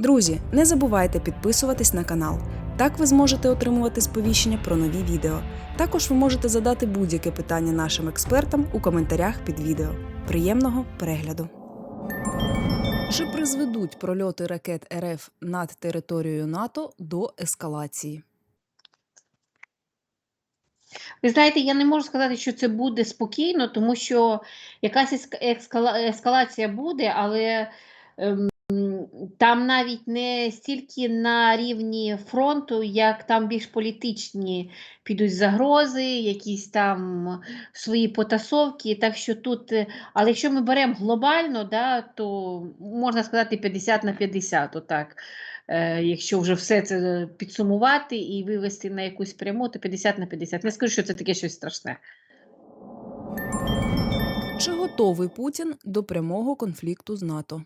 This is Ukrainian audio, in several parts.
Друзі, не забувайте підписуватись на канал. Так ви зможете отримувати сповіщення про нові відео. Також ви можете задати будь-яке питання нашим експертам у коментарях під відео. Приємного перегляду! Чи призведуть прольоти ракет РФ над територією НАТО до ескалації? Ви знаєте, я не можу сказати, що це буде спокійно, тому що якась еск- ескала- ескалація буде, але ем, там навіть не стільки на рівні фронту, як там більш політичні підуть загрози, якісь там свої потасовки. Так що тут, е, але якщо ми беремо глобально, да, то можна сказати 50 на 50, отак. Е, Якщо вже все це підсумувати і вивести на якусь пряму, то 50 на 50. Не скажу, що це таке щось страшне. Чи готовий Путін до прямого конфлікту з НАТО?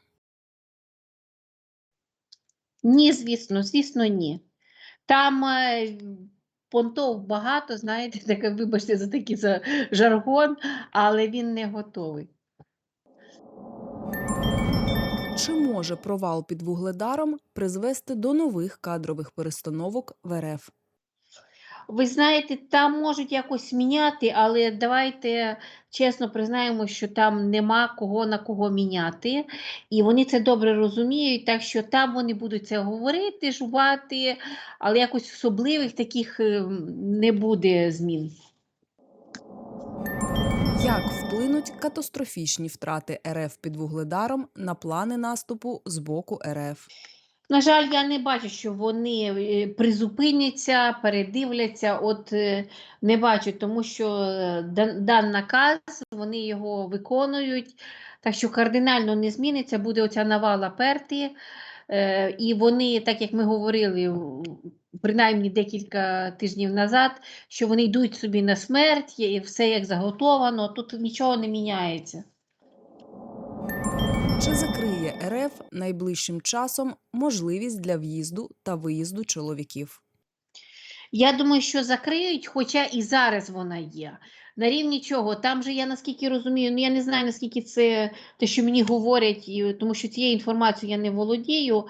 Ні, звісно, звісно, ні. Там е, понтов багато, знаєте, таке, вибачте за такий за жаргон, але він не готовий. Чи може провал під вугледаром призвести до нових кадрових перестановок в РФ? Ви знаєте, там можуть якось міняти, але давайте чесно признаємо, що там нема кого на кого міняти, і вони це добре розуміють, так що там вони будуть це говорити, жувати, але якось особливих таких ем, не буде змін. Як вплинуть катастрофічні втрати РФ під вугледаром на плани наступу з боку РФ? На жаль, я не бачу, що вони е, призупиняться, передивляться. От е, не бачу, тому що е, дан, наказ, вони його виконують. Так що кардинально не зміниться, буде оця навала перти. І вони, так як ми говорили, принаймні декілька тижнів назад, що вони йдуть собі на смерть, і все як заготовано, тут нічого не міняється. РФ найближчим часом можливість для в'їзду та виїзду чоловіків? Я думаю, що закриють, хоча і зараз вона є. На рівні чого? Там же я наскільки розумію, ну я не знаю, наскільки це те, що мені говорять, тому що цією інформацією я не володію.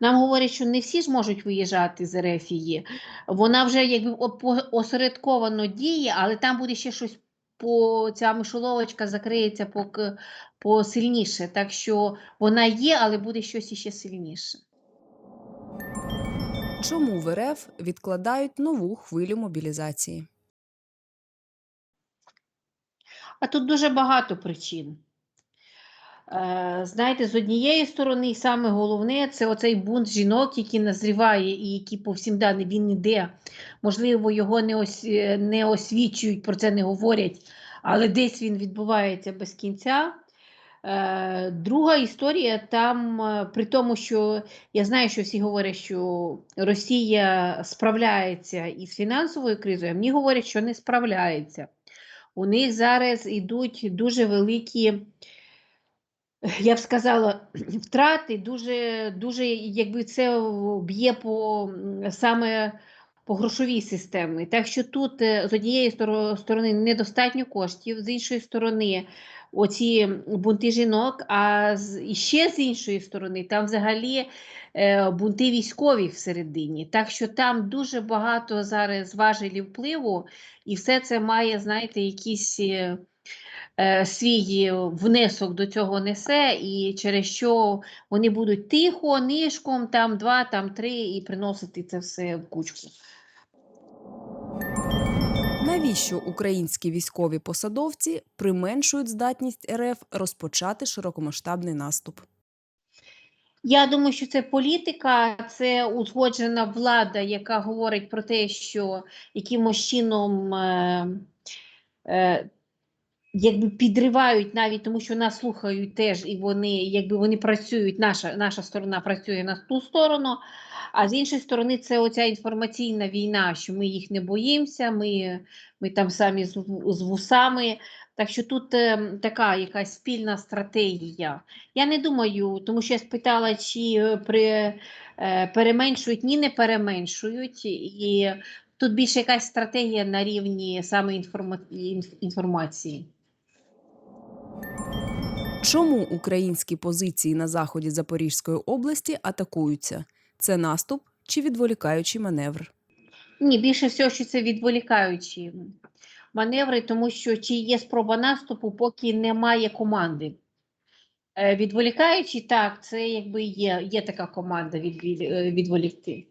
Нам говорять, що не всі ж можуть виїжджати з Ерефії. Вона вже якби осередковано діє, але там буде ще щось по ця мишоловочка закриється поки посильніше. Так що вона є, але буде щось іще сильніше. Чому в РФ відкладають нову хвилю мобілізації? А тут дуже багато причин. Е, Знаєте, з однієї сторони, саме головне це оцей бунт жінок, який назріває і який по всім даним він іде. Можливо, його не, ос, е, не освічують, про це не говорять, але десь він відбувається без кінця. Е, Друга історія там, при тому, що я знаю, що всі говорять, що Росія справляється із фінансовою кризою, а мені говорять, що не справляється. У них зараз йдуть дуже великі, я б сказала, втрати, дуже, дуже якби це б'є по саме по грошовій системі. Так що тут е, з однієї сторони недостатньо коштів, з іншої сторони оці бунти жінок, а з, ще з іншої сторони там взагалі е, бунти військові всередині. Так що там дуже багато зараз важелів впливу, і все це має, знаєте, якийсь е, е, свій внесок до цього несе, і через що вони будуть тихо, нишком, там два, там три, і приносити це все в кучку. Навіщо українські військові посадовці применшують здатність РФ розпочати широкомасштабний наступ? Я думаю, що це політика, це узгоджена влада, яка говорить про те, що якимось чином е, е, якби підривають навіть тому, що нас слухають теж, і вони якби вони працюють, наша, наша сторона працює на ту сторону. А з іншої сторони, це оця інформаційна війна, що ми їх не боїмося, ми, ми там самі з, з вусами. Так що тут е, така якась спільна стратегія. Я не думаю, тому що я спитала, чи е, при, е, переменшують, ні, не переменшують. І тут більше якась стратегія на рівні саме інформа- інф- інформації. Чому українські позиції на заході Запорізької області атакуються? Це наступ чи відволікаючий маневр? Ні, більше всього, що це відволікаючі маневри, тому що чи є спроба наступу, поки немає команди. Е, Відволікаючі, так, це якби є, є така команда від, від, е, відволікти.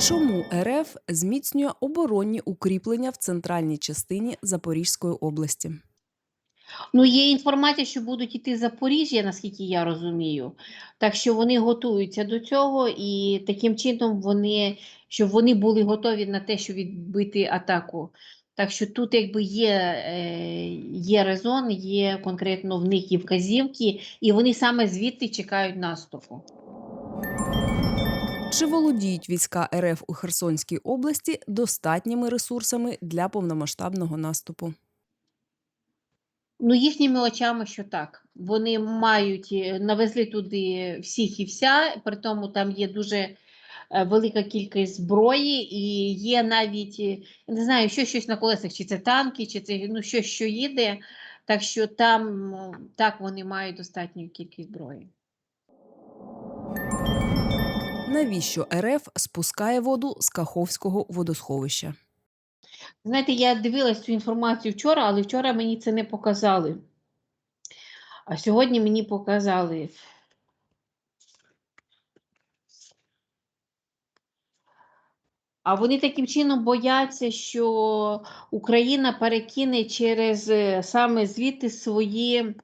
Чому РФ зміцнює оборонні укріплення в центральній частині Запорізької області? Ну, є інформація, що будуть іти Запоріжжя, наскільки я розумію. Так що вони готуються до цього, і таким чином вони, щоб вони були готові на те, щоб відбити атаку. Так що тут якби є, е, є резон, є конкретно в них і вказівки, і вони саме звідти чекають наступу. Чи володіють війська РФ у Херсонській області достатніми ресурсами для повномасштабного наступу? Ну, їхніми очами, що так. Вони мають, е, навезли туди всіх і вся, при тому там є дуже е, велика кількість зброї, і є навіть, е, не знаю, що щось на колесах, чи це танки, чи це ну, щось, що їде. Так що там так вони мають достатню кількість зброї. Навіщо РФ спускає воду з Каховського водосховища? Знаєте, я дивилась цю інформацію вчора, але вчора мені це не показали. А сьогодні мені показали. А вони таким чином бояться, що Україна перекине через е, саме звідти свої,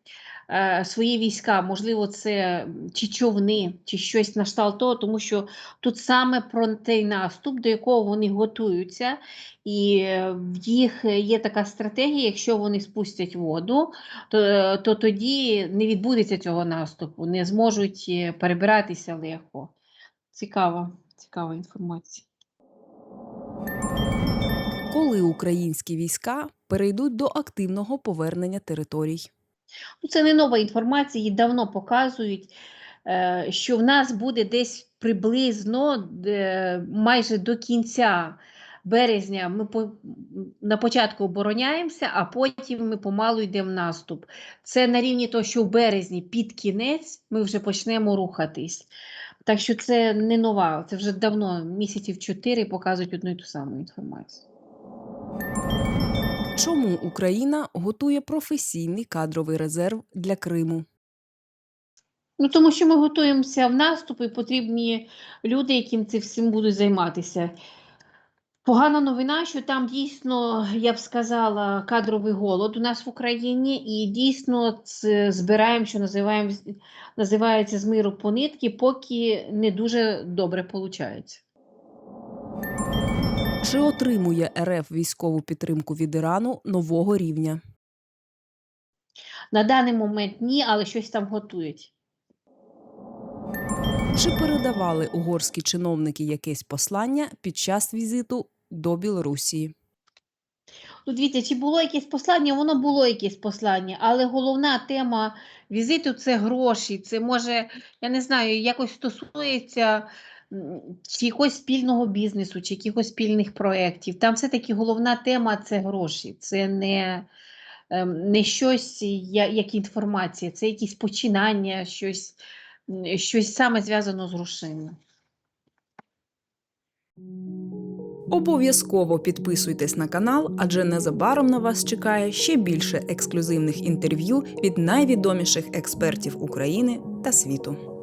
свої війська. Можливо, це чи човни, чи щось на кшталт того, тому що тут саме про той наступ, до якого вони готуються, і е, в їх є така стратегія, якщо вони спустять воду, то, то тоді не відбудеться цього наступу, не зможуть е, перебиратися легко. Цікава, цікава інформація. Коли українські війська перейдуть до активного повернення територій? Ну, це не нова інформація, її давно показують, е, що в нас буде десь приблизно майже до кінця березня ми по, на початку обороняємося, а потім ми помалу йдемо в наступ. Це на рівні того, що в березні під кінець ми вже почнемо рухатись. Так що це не нова, це вже давно, місяців чотири показують одну і ту саму інформацію. Чому Україна готує професійний кадровий резерв для Криму? Ну, тому що ми готуємося в наступ і потрібні люди, яким цим всім будуть займатися. Погана новина, що там дійсно, я б сказала, кадровий голод у нас в Україні, і дійсно це збираємо, що називаємо, називається з миру по нитки, поки не дуже добре виходить. Чи отримує РФ військову підтримку від Ірану нового рівня? На даний момент ні, але щось там готують. Чи передавали угорські чиновники якесь послання під час візиту до Білорусі? Ну, дивіться, чи було якесь послання? Воно було якесь послання, але головна тема візиту це гроші. Це може, я не знаю, якось стосується якогось спільного бізнесу, чи якихось спільних проєктів. Там все-таки головна тема це гроші. Це не, ем, не щось як інформація, це якісь починання, щось, щось саме зв'язано з грошима. Обов'язково підписуйтесь на канал, адже незабаром на вас чекає ще більше ексклюзивних інтерв'ю від найвідоміших експертів України та світу.